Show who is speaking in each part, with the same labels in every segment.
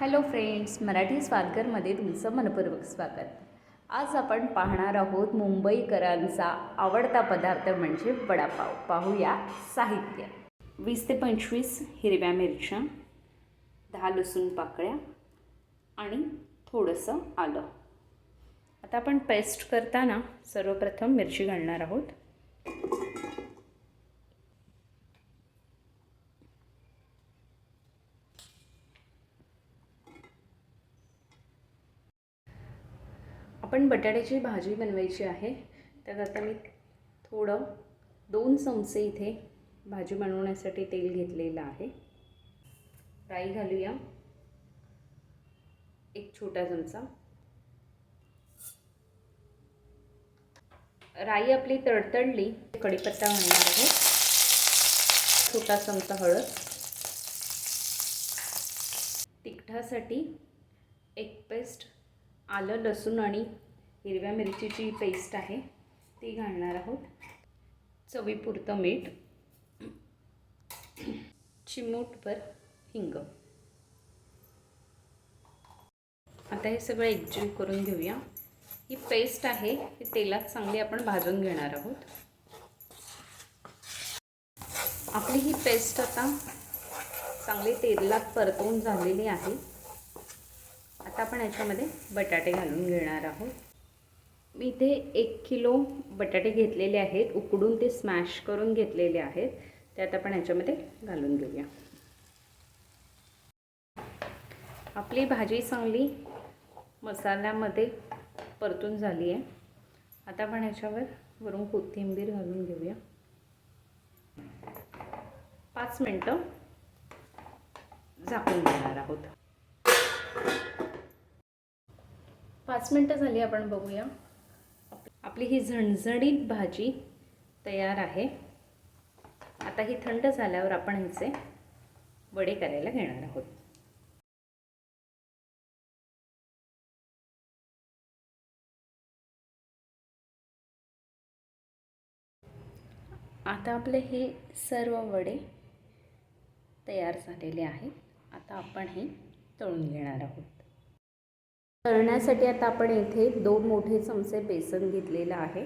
Speaker 1: Hello friends Marathi स्वादगरमध्ये तुमचं मनपूर्वक स्वागत. आज आपण पाहणार आहोत मुंबईकरांचा आवडता पदार्थ म्हणजे वडापाव. पाहूया साहित्य. वीस ते पंचवीस हिरव्या मिरच्या दहा लसूण पाकळ्या आणि थोडंसं आलं. आता आपण पेस्ट करताना सर्वप्रथम मिरची घालणार आहोत. आपण बटाट्याची भाजी बनवायची आहे. त्यात आता मी थोडं दोन चमचे इथे भाजी बनवण्यासाठी तेल घेतलेलं आहे. राई घालूया. एक छोटा चमचा. राई आपली तडतडली कढीपत्ता घालणार आहे. छोटा चमचा हळद. तिखटासाठी एक पेस्ट आलं लसूण आणि हिरव्या मिरचीची पेस्ट आहे. ती घालणार आहोत. चवीपुरतं मीठ. चिमूटभर हिंग. आता हे सगळं एकजीव करून घेऊया. ही पेस्ट आहे ही तेलात चांगली आपण भाजून घेणार आहोत. आपली ही पेस्ट आता चांगली तेलात परतवून झालेली आहे. आता आपण याच्यामध्ये बटाटे घालून घेणार आहोत. मी इथे एक किलो बटाटे घेतलेले आहेत. उकडून ते स्मॅश करून घेतलेले आहेत. त्यात आपण याच्यामध्ये घालून घेऊया. आपली भाजी चांगली मसाल्यामध्ये परतून झाली आहे. आता आपण ह्याच्यावर वरून कोथिंबीर घालून घेऊया. पाच मिनटं झाकून घेणार आहोत. पाच मिनटं झाली आपण बघूया. आपली ही झणझणीत भाजी तयार आहे. आता ही थंड झाल्यावर आपण ह्याचे वडे करायला घेणार आहोत. आता आपले हे सर्व वडे तयार झालेले आहेत. आता आपण हे तळून घेणार आहोत. तळण्यासाठी आता आपण येथे दोन मोठे चमचे बेसन घेतलेलं आहे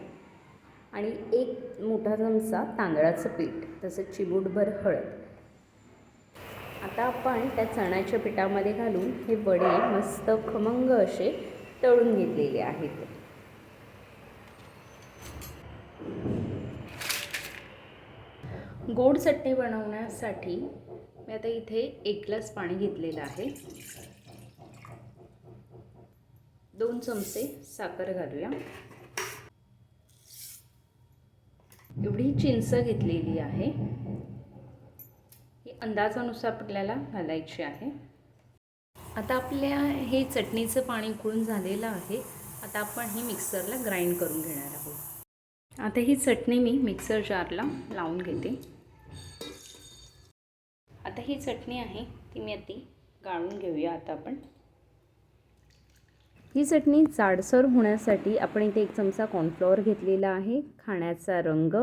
Speaker 1: आणि एक मोठा चमचा तांदळाचं पीठ तसंच चिमूटभर हळद. आता आपण त्या चण्याच्या पिठामध्ये घालून हे वडे मस्त खमंग असे तळून घेतलेले आहेत. गोड चटणी बनवण्यासाठी मी आता इथे एक ग्लास पाणी घेतलेलं आहे. दोन चमचे साखर घालूया. एवढी चिंच घेतलेली आहे. ही अंदाजानुसार आपल्याला घालायची आहे. आता आपल्या हे चटणीचं पाणी उकळून झालेलं आहे. आता आपण ही मिक्सरला ग्राइंड करून घेणार आहोत. आता ही चटणी मी मिक्सर जारला लावून घेते. आता ही चटणी आहे ती मी आता गाळून घेऊया आता आपण. ही चटणी जाडसर होण्यासाठी आपण इथे एक चमचा कॉर्नफ्लॉवर घेतलेला आहे खाण्याचा रंग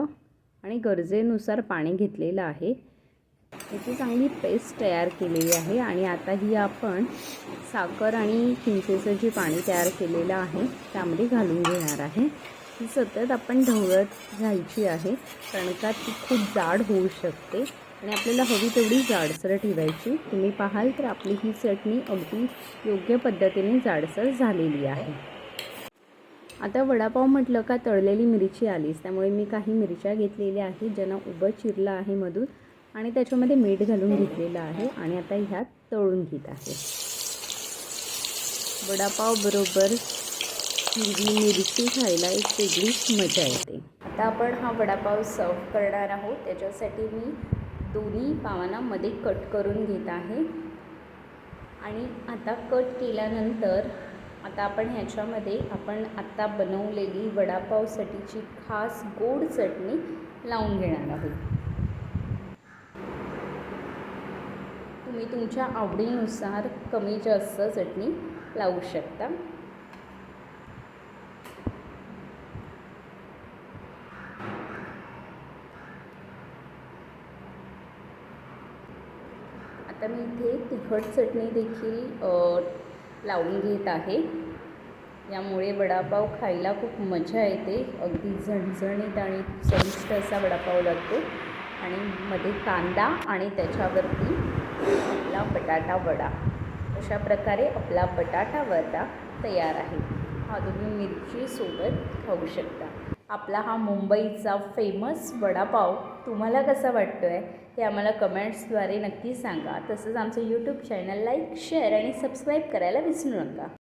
Speaker 1: आणि गरजेनुसार पाणी घेतलेलं आहे. याची चांगली पेस्ट तयार केलेली आहे आणि आता ही आपण साखर आणि चिंचेचं जे पाणी तयार केलेलं आहे त्यामध्ये घालून घेणार आहे. ही सतत आपण ढवळत घ्यायची आहे कारण का ती खूप जाड होऊ शकते. आणि आपल्याला हवी तेवढी जाडसर ठेवायची. तुम्ही पाहाल तर आपली ही चटणी अगदी योग्य पद्धतीने जाडसर झालेली आहे. आता वडापाव म्हटलं का तळलेली मिरची आलीच. त्यामुळे मी काही मिरच्या घेतलेल्या आहेत ज्यांना उभं चिरलं आहे मधून आणि त्याच्यामध्ये मीठ घालून घेतलेलं आहे आणि आता ह्यात तळून घेत आहे. वडापाव बरोबर हिरवी मिरची खायला एक वेगळीच मजा येते. आता आपण हा वडापाव सर्व करणार आहोत. त्याच्यासाठी मी दोन्ही पावांना मध्ये कट करून घेत आहे. आणि आता कट केल्यानंतर आता आपण ह्याच्यामध्ये आपण आत्ता बनवलेली वडापावसाठीची खास गोड चटणी लावून घेणार आहोत. तुम्ही तुमच्या आवडीनुसार कमी जास्त चटणी लावू शकता. आता मी इथे तिखट चटणी देखील लावून घेत आहे. यामुळे वडापाव खायला खूप मजा येते. अगदी झणझणीत आणि चविष्ट असा वडापाव लागतो. आणि मध्ये कांदा आणि त्याच्यावरती आपला बटाटा वडा. अशा प्रकारे आपला बटाटा वडा तयार आहे. हा तुम्ही मिरचीसोबत खाऊ शकता. आपला हा मुंबईचा फेमस वडापाव तुम्हाला कसा वाटतो आहे हे आम्हाला कमेंट्सद्वारे नक्की सांगा. तसंच आमचं यूट्यूब चॅनल लाईक शेअर आणि सबस्क्राईब करायला विसरू नका.